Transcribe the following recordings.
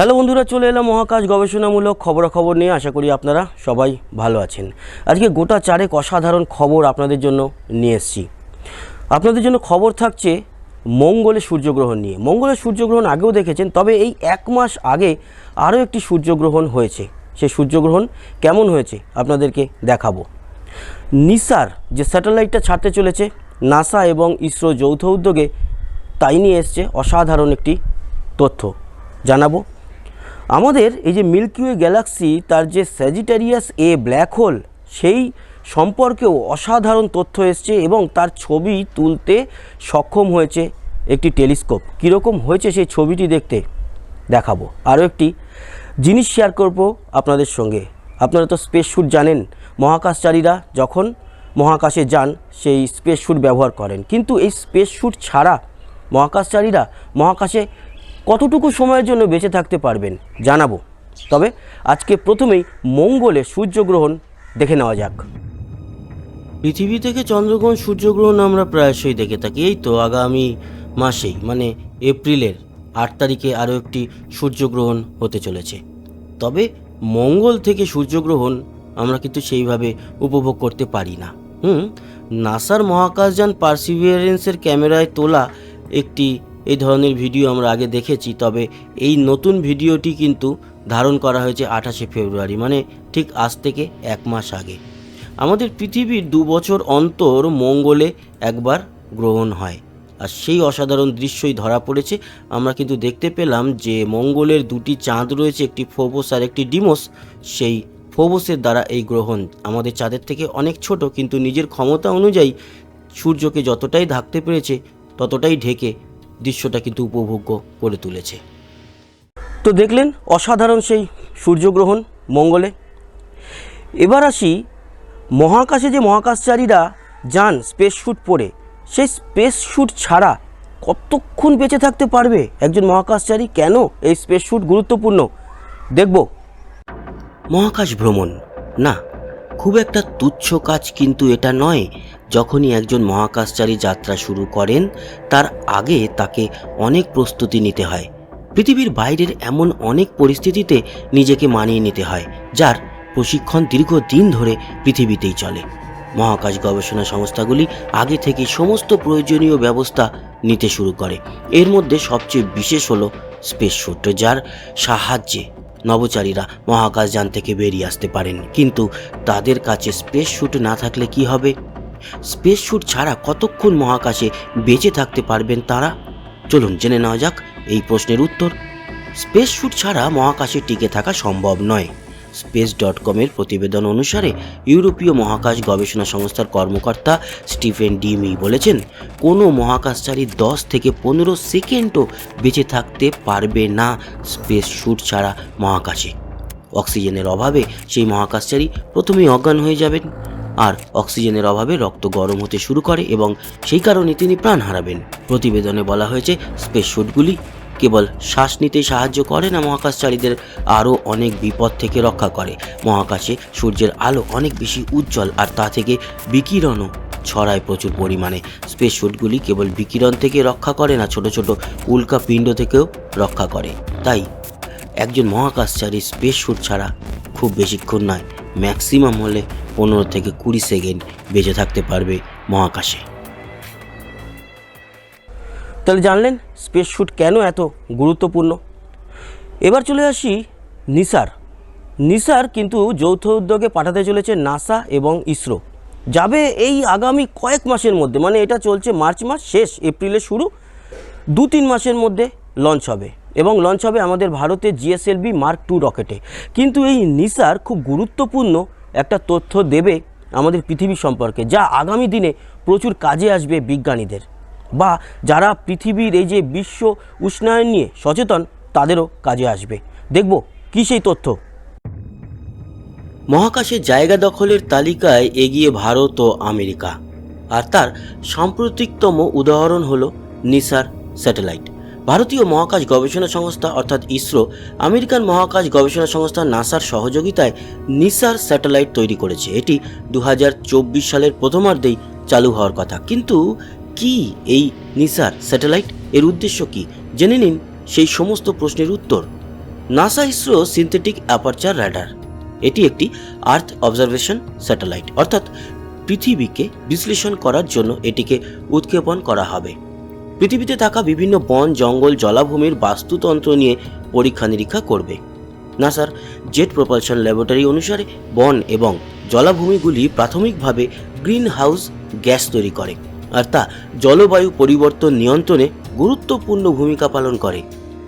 Hello বন্ধুরা, চলে এলাম মহাকাশ গবেষণামূলক খবরাখবর নিয়ে। আশা করি আপনারা সবাই ভালো আছেন। আজকে গোটা চারেক অসাধারণ খবর আপনাদের জন্য নিয়ে এসেছি। আপনাদের জন্য খবর থাকছে মঙ্গলে সূর্যগ্রহণ নিয়ে। মঙ্গলে সূর্যগ্রহণ আগেও দেখেছেন, তবে এই এক মাস আগে আরও একটি সূর্যগ্রহণ হয়েছে। সে সূর্যগ্রহণ কেমন হয়েছে আপনাদেরকে দেখাবো। নিসার যে স্যাটেলাইটটা ছাড়তে চলেছে, নাসা এবং ইসরো যৌথ উদ্যোগে, তাই নিয়ে এসছে অসাধারণ একটি তথ্য। জানাব আমাদের এই যে মিল্কিওয়ে গ্যালাক্সি, তার যে স্যাজিটারিয়াস এ ব্ল্যাক হোল, সেই সম্পর্কেও অসাধারণ তথ্য এসছে এবং তার ছবি তুলতে সক্ষম হয়েছে একটি টেলিস্কোপ। কীরকম হয়েছে সেই ছবিটি দেখতে দেখাবো। আরও একটি জিনিস শেয়ার করব আপনাদের সঙ্গে। আপনারা তো স্পেস শ্যুট জানেন, মহাকাশচারীরা যখন মহাকাশে যান, সেই স্পেস শ্যুট ব্যবহার করেন। কিন্তু এই স্পেস শ্যুট ছাড়া মহাকাশচারীরা মহাকাশে কতটুকু সময়ের জন্য বেঁচে থাকতে পারবেন জানাব। তবে আজকে প্রথমেই মঙ্গলে সূর্যগ্রহণ দেখে নেওয়া যাক। পৃথিবী থেকে চন্দ্রগ্রহণ, সূর্যগ্রহণ আমরা প্রায়শই দেখে থাকি। এই তো আগামী মাসেই মানে এপ্রিলের আট তারিখে আরও একটি সূর্যগ্রহণ হতে চলেছে। তবে মঙ্গল থেকে সূর্যগ্রহণ আমরা কিন্তু সেইভাবে উপভোগ করতে পারি না। হুম, নাসার মহাকাশযান পার্সিভিয়ারেন্সের ক্যামেরায় তোলা একটি এই ধরনের ভিডিও আমরা আগে দেখেছি, তবে এই নতুন ভিডিওটি কিন্তু ধারণ করা হয়েছে আঠাশে ফেব্রুয়ারি মানে ঠিক আজ থেকে এক মাস আগে। আমাদের পৃথিবীর দু বছর অন্তর মঙ্গলে একবার গ্রহণ হয়, আর সেই অসাধারণ দৃশ্যই ধরা পড়েছে। আমরা কিন্তু দেখতে পেলাম যে মঙ্গলের দুটি চাঁদ রয়েছে, একটি ফোবোস আর একটি ডিমোস। সেই ফোবোসের দ্বারা এই গ্রহণ আমাদের চাঁদের থেকে অনেক ছোট, কিন্তু নিজের ক্ষমতা অনুযায়ী সূর্যকে যতটাই ঢাকতে পেরেছে, ততটাই ঢেকে দৃশ্যটা কিন্তু উপভোগ্য করে তুলেছে। তো দেখলেন অসাধারণ সেই সূর্যগ্রহণ মঙ্গলে। এবার আসি মহাকাশে যে মহাকাশচারীরা যান স্পেস শ্যুট পরে, সেই স্পেস শ্যুট ছাড়া কতক্ষণ বেঁচে থাকতে পারবে একজন মহাকাশচারী? কেন এই স্পেস শ্যুট গুরুত্বপূর্ণ? দেখব। মহাকাশ ভ্রমণ, না, খুব একটা তুচ্ছ কাজ কিন্তু এটা নয়। যখনই একজন মহাকাশচারী যাত্রা শুরু করেন, তার আগে তাকে অনেক প্রস্তুতি নিতে হয়। পৃথিবীর বাইরের এমন অনেক পরিস্থিতিতে নিজেকে মানিয়ে নিতে হয়, যার প্রশিক্ষণ দীর্ঘদিন ধরে পৃথিবীতেই চলে। মহাকাশ গবেষণা সংস্থাগুলি আগে থেকে সমস্ত প্রয়োজনীয় ব্যবস্থা নিতে শুরু করে। এর মধ্যে সবচেয়ে বিশেষ হলো স্পেস শ্যুট যার সাহায্যে নভোচারীরা মহাকাশযান থেকে বেরিয়ে আসতে পারেন। কিন্তু তাদের কাছে স্পেস শুট না থাকলে কি হবে? স্পেস শ্যুট ছাড়া কতক্ষণ মহাকাশে বেঁচে থাকতে পারবেন তারা? চলুন জেনে নেওয়া যাক এই প্রশ্নের উত্তর। স্পেস শ্যুট ছাড়া মহাকাশে টিকে থাকা সম্ভব নয়। স্পেস ডট কমের প্রতিবেদন অনুসারে ইউরোপীয় মহাকাশ গবেষণা সংস্থার কর্মকর্তা স্টিফেন ডিমি বলেছেন, কোনো মহাকাশচারী দশ থেকে পনেরো সেকেন্ডও বেঁচে থাকতে পারবে না স্পেস শ্যুট ছাড়া মহাকাশে। অক্সিজেনের অভাবে সেই মহাকাশচারী প্রথমেই অজ্ঞান হয়ে যাবেন। আর অক্সিজেনের অভাবে রক্ত গরম হতে শুরু করে এবং সেই কারণে তিনি প্রাণ হারাবেন। প্রতিবেদনে বলা হয়েছে, স্পেস শ্যুটগুলি কেবল শ্বাস নিতে সাহায্য করে না, মহাকাশচারীদের আরও অনেক বিপদ থেকে রক্ষা করে। মহাকাশে সূর্যের আলো অনেক বেশি উজ্জ্বল আর তা থেকে বিকিরণও ছড়ায় প্রচুর পরিমাণে। স্পেস শ্যুটগুলি কেবল বিকিরণ থেকে রক্ষা করে না, ছোট ছোট উল্কা পিণ্ড থেকেও রক্ষা করে। তাই একজন মহাকাশচারী স্পেস শ্যুট ছাড়া খুব বেশিক্ষণ নয়, ম্যাক্সিমাম হলে পনেরো থেকে কুড়ি সেকেন্ড বেঁচে থাকতে পারবে মহাকাশে। তাহলে জানলেন স্পেস শ্যুট কেন এত গুরুত্বপূর্ণ? এবার চলে আসি নিসার। নিসার কিন্তু যৌথ উদ্যোগে পাঠাতে চলেছে নাসা এবং ইসরো। যাবে এই আগামী কয়েক মাসের মধ্যে মানে এটা চলছে মার্চ মাস শেষ এপ্রিলের শুরু। দু তিন মাসের মধ্যে লঞ্চ হবে এবং লঞ্চ হবে আমাদের ভারতের জিএসএলভি মার্ক টু রকেটে। কিন্তু এই নিসার খুব গুরুত্বপূর্ণ একটা তথ্য দেবে আমাদের পৃথিবী সম্পর্কে, যা আগামী দিনে প্রচুর কাজে আসবে বিজ্ঞানীদের। বা যারা পৃথিবীর এই যে বিশ্ব উষ্ণায়ন নিয়ে সচেতন, তাদেরও কাজে আসবে। দেখব কী সেই তথ্য। মহাকাশে জায়গা দখলের তালিকায় এগিয়ে ভারত ও আমেরিকা। আর তার সাম্প্রতিকতম উদাহরণ হলো নিসার স্যাটেলাইট। ভারতীয় মহাকাশ গবেষণা সংস্থা, অর্থাৎ ইসরো, আমেরিকান মহাকাশ গবেষণা সংস্থা নাসার সহযোগিতায় নিসার স্যাটেলাইট তৈরি করেছে। এটি দু হাজার চব্বিশ সালের প্রথমার্ধেই চালু হওয়ার কথা। কিন্তু কি এই নিসার স্যাটেলাইট? এর উদ্দেশ্য কি? জেনে নিন সেই সমস্ত প্রশ্নের উত্তর। NASA ISRO synthetic aperture radar এটি একটি আর্থ অবজারভেশন স্যাটেলাইট অর্থাৎ পৃথিবীকে বিশ্লেষণ করার জন্য এটিকে উৎক্ষেপণ করা হবে। পৃথিবীতে থাকা বিভিন্ন বন, জঙ্গল, জলাভূমির বাস্তুতন্ত্র নিয়ে পরীক্ষা নিরীক্ষা করবে। নাসার জেট প্রপালশন ল্যাবরেটরি অনুসারে বন এবং জলাভূমিগুলি প্রাথমিকভাবে গ্রিন হাউস গ্যাস তৈরি করে আর তা জলবায়ু পরিবর্তন নিয়ন্ত্রণে গুরুত্বপূর্ণ ভূমিকা পালন করে।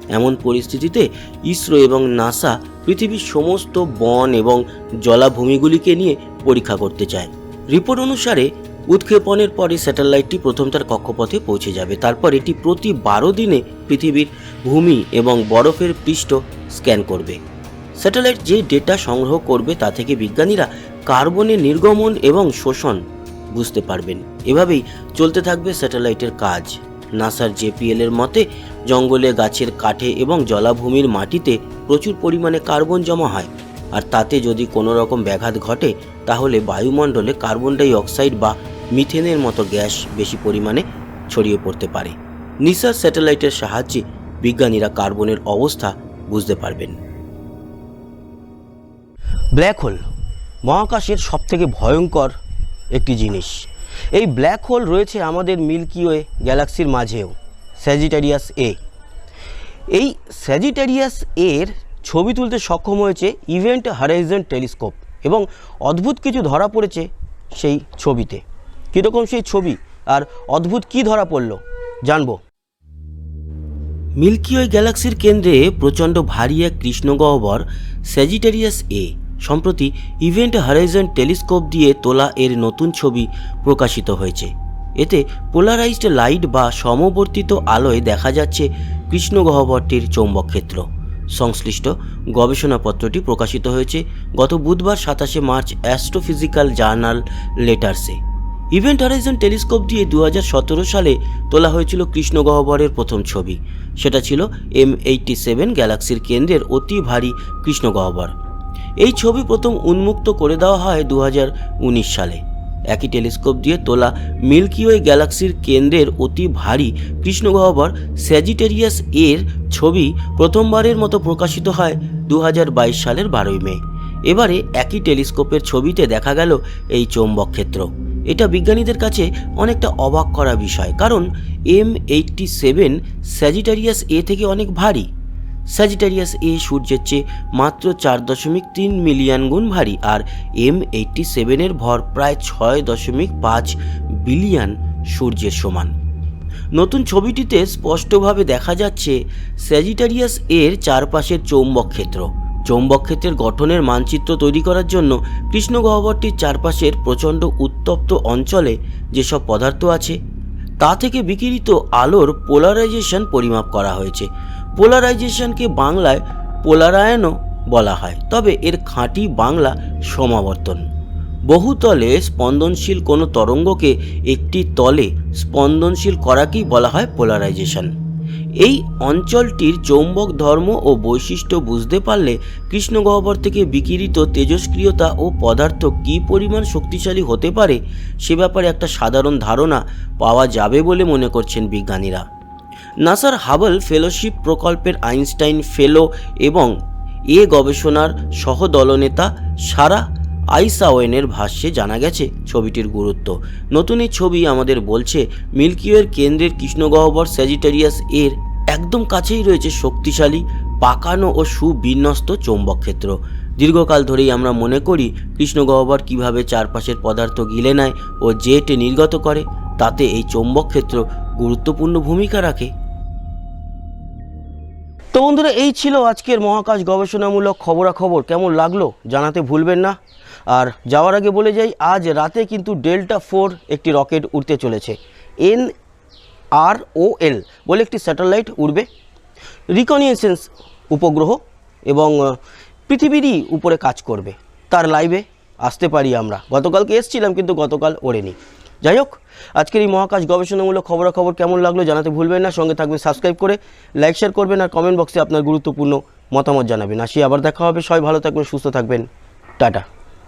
এমন পরিস্থিতিতে ইসরো এবং নাসা পৃথিবীর সমস্ত বন এবং জলাভূমিগুলিকে নিয়ে পরীক্ষা করতে চায়। রিপোর্ট অনুসারে উৎক্ষেপণের পরে স্যাটেলাইটটি প্রথম তার কক্ষপথে পৌঁছে যাবে। তারপর এটি প্রতি বারো দিনে পৃথিবীর ভূমি এবং বরফের পৃষ্ঠ স্ক্যান করবে। স্যাটেলাইট যে ডেটা সংগ্রহ করবে তা থেকে বিজ্ঞানীরা কার্বনের নির্গমন এবং শোষণ বুঝতে পারবেন। এভাবেই চলতে থাকবে স্যাটেলাইটের কাজ। নাসার জেপিএল এর মতে, জঙ্গলে গাছের কাঠে এবং জলাভূমির মাটিতে প্রচুর পরিমাণে কার্বন জমা হয়। আর তাতে যদি কোনো রকম ব্যাঘাত ঘটে, তাহলে বায়ুমণ্ডলে কার্বন ডাই অক্সাইড বা মিথেনের মতো গ্যাস বেশি পরিমাণে ছড়িয়ে পড়তে পারে। নিসার স্যাটেলাইটের সাহায্যে বিজ্ঞানীরা কার্বনের অবস্থা বুঝতে পারবেন। ব্ল্যাক হোল মহাকাশের সবথেকে ভয়ঙ্কর একটি জিনিস। এই ব্ল্যাক হোল রয়েছে আমাদের মিল্কি ওয়ে গ্যালাক্সির মাঝেও, স্যাজিটারিয়াস এ। এই স্যাজিটারিয়াস এর ছবি তুলতে সক্ষম হয়েছে ইভেন্ট হারাইজন টেলিস্কোপ এবং অদ্ভুত কিছু ধরা পড়েছে সেই ছবিতে। কীরকম সেই ছবি আর অদ্ভুত কি ধরা পড়ল, জানব। মিল্কি ওয়ে গ্যালাক্সির কেন্দ্রে প্রচণ্ড ভারী এক কৃষ্ণগহ্বর স্যাজিটেরিয়াস এ, সম্প্রতি ইভেন্ট হারাইজন টেলিস্কোপ দিয়ে তোলা এর নতুন ছবি প্রকাশিত হয়েছে। এতে পোলারাইজড লাইট বা সমবর্তিত আলোয় দেখা যাচ্ছে কৃষ্ণগহ্বরটির চৌম্বক ক্ষেত্র। সংশ্লিষ্ট গবেষণাপত্রটি প্রকাশিত হয়েছে গত বুধবার সাতাশে মার্চ অ্যাস্ট্রোফিজিক্যাল জার্নাল লেটার্সে। ইভেন্ট হরাইজন টেলিস্কোপ দিয়ে দু হাজার সতেরো সালে তোলা হয়েছিল কৃষ্ণগহ্বরের প্রথম ছবি। সেটা ছিল এম এইটটি সেভেন গ্যালাক্সির কেন্দ্রের অতি ভারী কৃষ্ণগহ্বর এই ছবি প্রথম উন্মুক্ত করে দেওয়া হয় দু হাজার উনিশ সালে। একই টেলিস্কোপ দিয়ে তোলা মিল্কিওয়ে গ্যালাক্সির কেন্দ্রের অতি ভারী কৃষ্ণগহ্বর স্যাজিটেরিয়াস এর ছবি প্রথমবারের মতো প্রকাশিত হয় দু হাজার বাইশ সালের বারোই মে। এবারে একই টেলিস্কোপের ছবিতে দেখা গেল এই চৌম্বক ক্ষেত্র। এটা বিজ্ঞানীদের কাছে অনেকটা অবাক করা বিষয়, কারণ M eighty seven Sagittarius A থেকে অনেক ভারী। স্যাজিটারিয়াস এ সূর্যের চেয়ে মাত্র চার দশমিক তিন মিলিয়ন গুণ ভারী আর এম এইটটি সেভেনের ভর প্রায় ছয় দশমিক পাঁচ বিলিয়ন সূর্যের সমান। নতুন ছবিটিতে স্পষ্টভাবে দেখা যাচ্ছে স্যাজিটারিয়াস এর চারপাশের চৌম্বক ক্ষেত্র। চৌম্বক গঠনের মানচিত্র তৈরি করার জন্য কৃষ্ণগহ্বরটির চারপাশের প্রচণ্ড উত্তপ্ত অঞ্চলে যেসব পদার্থ আছে, তা থেকে বিকিরিত আলোর পোলারাইজেশন পরিমাপ করা হয়েছে। পোলারাইজেশনকে বাংলায় পোলারায়নও বলা হয়। তবে এর খাঁটি বাংলা সমাবর্তন। বহুতলে স্পন্দনশীল কোনো তরঙ্গকে একটি তলে স্পন্দনশীল করাকেই বলা হয় পোলারাইজেশন। এই অঞ্চলটির চৌম্বক ধর্ম ও বৈশিষ্ট্য বুঝতে পারলে কৃষ্ণগহ্বর থেকে বিকিরিত তেজস্ক্রিয়তা ও পদার্থ কী পরিমাণ শক্তিশালী হতে পারে, সে ব্যাপারে একটা সাধারণ ধারণা পাওয়া যাবে বলে মনে করছেন বিজ্ঞানীরা। নাসার হাবল ফেলোশিপ প্রকল্পের আইনস্টাইন ফেলো এবং এ গবেষণার সহদলনেতা সারা আইসাওয়েনের ভাষ্যে জানা গেছে ছবিটির গুরুত্ব। নতুন এই ছবি আমাদের বলছে, মিল্কিওয়ের কেন্দ্রের কৃষ্ণগহ্বর স্যাজিটারিয়াস এর একদম কাছেই রয়েছে শক্তিশালী, পাকানো ও সুবিন্যস্ত চৌম্বক ক্ষেত্র। দীর্ঘকাল ধরেই আমরা মনে করি, কৃষ্ণগহ্বর কীভাবে চারপাশের পদার্থ গিলে নেয় ও জেট নির্গত করে, তাতে এই চৌম্বক ক্ষেত্র গুরুত্বপূর্ণ ভূমিকা রাখে। তো বন্ধুরা, এই ছিল আজকের মহাকাশ গবেষণামূলক খবরাখবর। কেমন লাগল জানাতে ভুলবেন না। আর যাওয়ার আগে বলে যাই, আজ রাতে কিন্তু ডেল্টা ফোর একটি রকেট উঠতে চলেছে। এন আর ও এল বলে একটি স্যাটেলাইট উড়বে। রিকনিয়েসেন্স উপগ্রহ এবং পৃথিবীরই উপরে কাজ করবে। তার লাইভে আসতে পারি আমরা। গতকালকে এসছিলাম কিন্তু গতকাল ওড়েনি। যাই হোক, আজকের এই মহাকাশ গবেষণামূলক খবরাখবর কেমন লাগল জানাতে ভুলবেন না। সঙ্গে থাকবেন, সাবস্ক্রাইব করে, লাইক, শেয়ার করবেন আর কমেন্ট বক্সে আপনার গুরুত্বপূর্ণ মতামত জানাবেন। আসি, আবার দেখা হবে। সবাই ভালো থাকবেন, সুস্থ থাকবেন। টাটা।